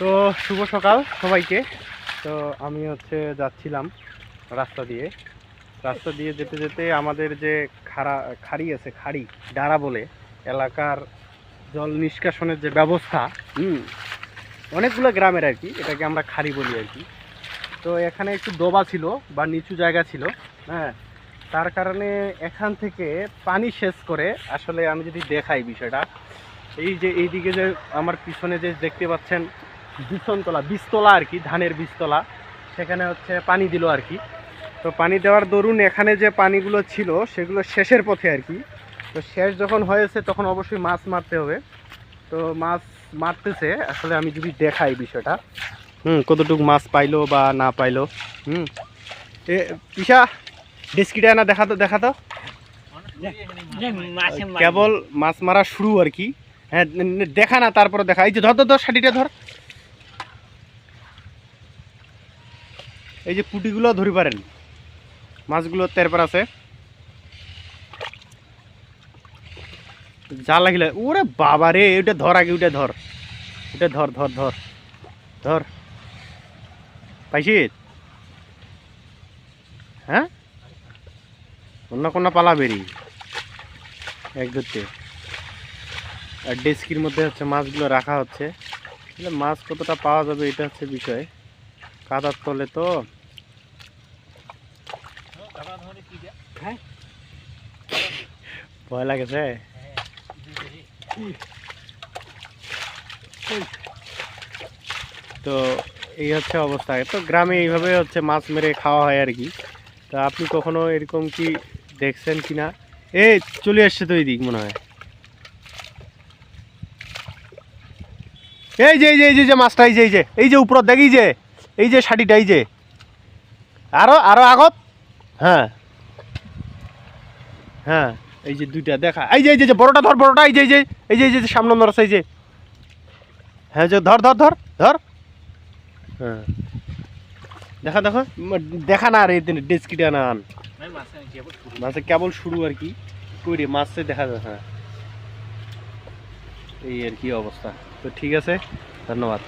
তো শুভ সকাল সবাইকে। তো আমি হচ্ছে যাচ্ছিলাম রাস্তা দিয়ে। রাস্তা দিয়ে যেতে যেতে আমাদের যে খাড়া, খাড়ি আছে, খাড়ি, ডাড়া বলে, এলাকার জল নিষ্কাশনের যে ব্যবস্থা, হুম, অনেকগুলো গ্রামের আর কি, এটাকে আমরা খাড়ি বলি আর কি। তো এখানে একটু ডোবা ছিল বা নিচু জায়গা ছিল হ্যাঁ তার কারণে এখান থেকে পানি সেচ করে, আসলে আমি যদি দেখাই বিষয়টা, এই যে এইদিকে যে আমার পিছনে যে দেখতে পাচ্ছেন বিছনতলা বীজতলা আর কি, ধানের বীজতলা সেখানে হচ্ছে পানি দিল আর কি। তো পানি দেওয়ার দরুন এখানে যে পানিগুলো ছিল, সেগুলো শেষের পথে আর কি। তো শেষ যখন হয়েছে, তখন অবশ্যই মাছ মারতে হবে। তো মাছ মারতেছে। আসলে আমি যদি দেখাই বিষয়টা। হুম, কতটুকু মাছ পাইলো বা না পাইলো। হুম। এ পিসা ডেস্কিটা না দেখাতো দেখাতো? দেখা কেবল মাছ মারা শুরু আর কি। হ্যাঁ দেখা না, তারপরে দেখা। এই যে ধর ধর ধর, শাড়িটা ধর। এই যে পুটিগুলো ধরি পারেন। মাছগুলো তেরপর আছে। যা লাগিলে, ওরে বাবা রে ওটা ধর আগে ওটা ধর। ওটা ধর ধর ধর ধর। পাইছিস? হ্যাঁ? অন্য কোনো পালা বেরি এক ধরতে আর ডেস্কির মধ্যে হচ্ছে মাছগুলো রাখা হচ্ছে। মাছ কতটা পাওয়া যাবে, এটা হচ্ছে বিষয়। কাদার তলে তো। ভয় লাগেছে? তো এই হচ্ছে অবস্থা। তো গ্রামে এইভাবে হচ্ছে মাছ মেরে খাওয়া হয় আর কি। তা আপনি কখনো এরকম কি দেখছেন কি না এই চলে আসছে তো এই দিক মনে হয়। এই যে এই যে এই যে- মাছটা এই যে এই যে এই যে উপর দেখ যে। এই যে শাড়িটা, এই যে। আরও আরও আগত? হ্যাঁ। হ্যাঁ এই যে দুইটা, দেখা। এই যে, এই যে- বড়টা ধর, বড়টা, এই যে এই যে এই যে এই যে সামনে নরস এই যে। হ্যাঁ যে, ধর ধর ধর ধর। হ্যাঁ। দেখা, দেখো। দেখা না রে ডেস্কিটা না আন। মাছে কেবল শুরু আর কি। কই রে মাছে দেখা যায় হ্যাঁ। এই আর কি অবস্থা। তো ঠিক আছে, ধন্যবাদ।